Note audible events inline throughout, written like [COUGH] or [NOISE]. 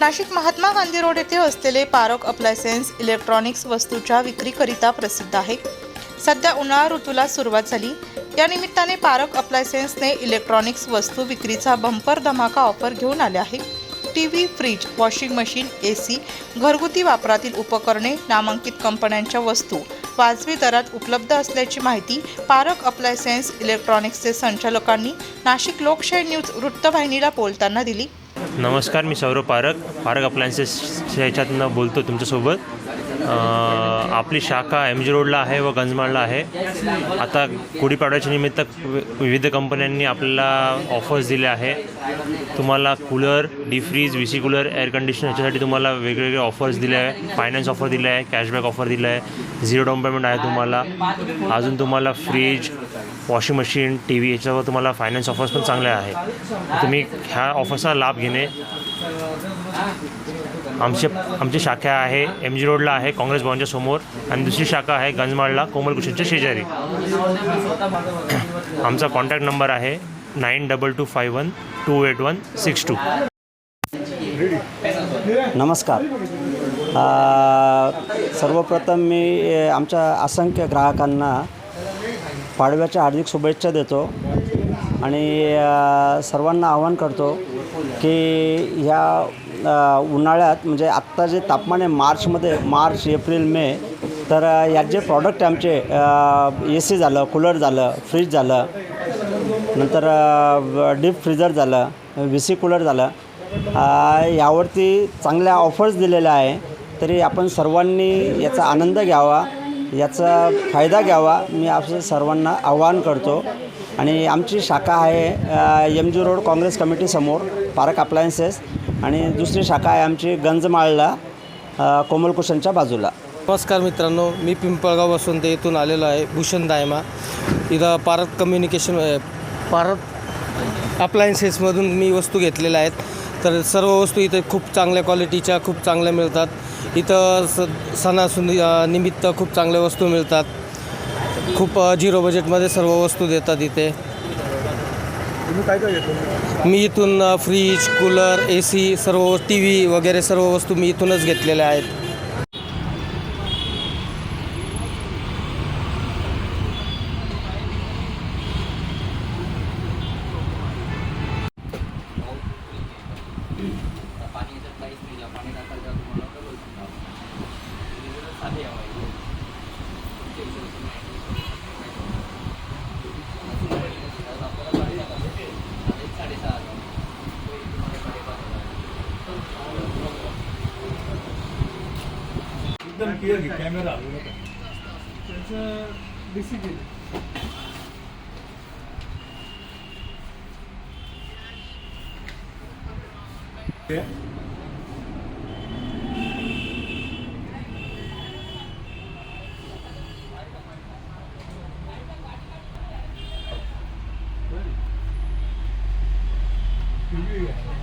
Nashik Mahatma Gandhi road येथे असलेले park appliances electronics वस्तूच्या विक्रीकरिता प्रसिद्ध आहे. सध्या उन्हाळा ऋतूला सुरुवात झाली. या निमित्ताने पारक अप्लायसेन्सने इलेक्ट्रॉनिक्स वस्तू विक्रीचा बंपर धमाका ऑफर घेऊन आले आहे T V fridge washing machine A C घरगुती वापरातील उपकरणे नामांकित कंपन्यांच्या वस्तू वाजवी दरात उपलब्ध असल्याची माहिती पारक अप्लायसेन्स इलेक्ट्रॉनिक्सचे संचालकांनी नाशिक लोकशाही न्यूज वृत्तवाहिनीला बोलताना दिली. नमस्कार मी सौरभ पारक पारक अप्लायन्सेसच्या ह्याच्यातनं बोलतो तुमच्यासोबत. आपली शाखा एम जी रोडला आहे व गंजमाळला आहे. आता गुढीपाडव्याच्या निमित्त वि- विविध कंपन्यांनी आपल्याला ऑफर्स दिले आहे. तुम्हाला cooler D fridge visi cooler air conditioner याच्यासाठी तुम्हाला वेगवेगळे ऑफर्स दिले आहे. फायनान्स ऑफर दिले आहे कॅशबॅक ऑफर दिलं आहे. झिरो डाऊन पेमेंट आहे तुम्हाला. अजून तुम्हाला fridge washing machine T V याच्यावर तुम्हाला फायनान्स ऑफर्स पण चांगले आहे. तुम्ही ह्या ऑफर्सचा लाभ घेणे आमचे आमची शाखा आहे एम जी रोडला आहे काँग्रेस भवनच्या समोर. आणि दुसरी शाखा आहे गंजमाळला कोमल शेजारी. [CLEARS THROAT] आमचा कॉन्टॅक्ट नंबर आहे nine double two five one two eight one six two नमस्कार. सर्वप्रथम मी आमच्या असंख्य ग्राहकांना पाडव्याच्या हार्दिक शुभेच्छा देतो आणि सर्वांना आवाहन करतो की ह्या उन्हाळ्यात म्हणजे आत्ता जे तापमान आहे मार्चमध्ये मार्च एप्रिल मे तर यात जे प्रॉडक्ट आमचे ए सी झालं कूलर झालं फ्रीज झालं नंतर डीप फ्रीजर झालं व्ही सी कूलर झालं यावरती चांगल्या ऑफर्स दिलेल्या आहे तरी आपण सर्वांनी याचा आनंद घ्यावा याचा फायदा घ्यावा मी आपल्या सर्वांना आवाहन करतो. आणि आमची शाखा आहे एम जी रोड काँग्रेस कमिटीसमोर पारक अप्लायन्सेस आणि दुसरी शाखा आहे आमची गंजमाळला कोमलकुशनच्या कोमल कुशनच्या बाजूला. नमस्कार मित्रांनो मी पिंपळगाव ते इथून आलेलो आहे भूषण दायमा. इथं पारत कम्युनिकेशन पारत अप्लायन्सेसमधून मी वस्तू घेतलेल्या आहेत. तर सर्व वस्तू इथे खूप चांगल्या क्वालिटीच्या खूप चांगल्या मिळतात. इथं स सणासुदी निमित्त खूप चांगल्या वस्तू मिळतात. खूप झिरो बजेटमध्ये सर्व वस्तू देतात इथे. मी इथून फ्रीज कूलर ए सी सर्व टी व्ही वगैरे सर्व वस्तू मी इथूनच घेतलेल्या आहेत. एकदम क्लिअर घे कॅमेरा एकदम बसाव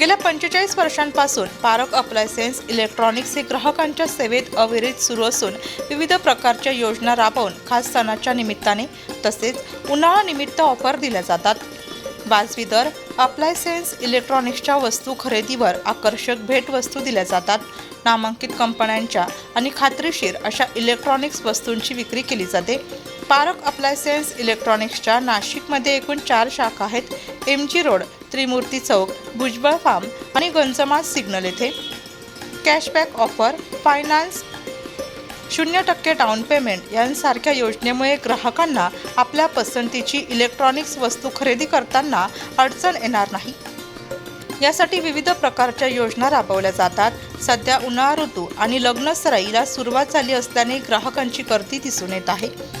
गेल्या पंचेचाळीस वर्षांपासून पारक अप्लायसेन्स इलेक्ट्रॉनिक्स हे ग्राहकांच्या सेवेत अविरत सुरू असून विविध प्रकारच्या योजना राबवून खास सणाच्या निमित्ताने तसेच उन्हाळा निमित्त ऑफर दिल्या जातात. वाजवी दर अप्लायसेन्स इलेक्ट्रॉनिक्सच्या वस्तू खरेदीवर आकर्षक भेटवस्तू दिल्या जातात. नामांकित कंपन्यांच्या आणि खात्रीशीर अशा इलेक्ट्रॉनिक्स वस्तूंची विक्री केली जाते. पारक अप्लायसेन्स इलेक्ट्रॉनिक्सच्या नाशिकमध्ये एकूण चार शाखा आहेत. M G road Trimurti Chowk Bhujbal farm आणि गंजमा सिग्नल येथे. कॅशबॅक ऑफर फायनान्स शून्य टक्के डाऊन पेमेंट यांसारख्या योजनेमुळे ग्राहकांना आपल्या पसंतीची इलेक्ट्रॉनिक्स वस्तू खरेदी करताना अडचण येणार नाही. यासाठी विविध प्रकारच्या योजना राबवल्या जातात. सध्या उन्हाळा ऋतू आणि लग्नसराईला सुरुवात झाली असल्याने ग्राहकांची गर्दी दिसून येत आहे.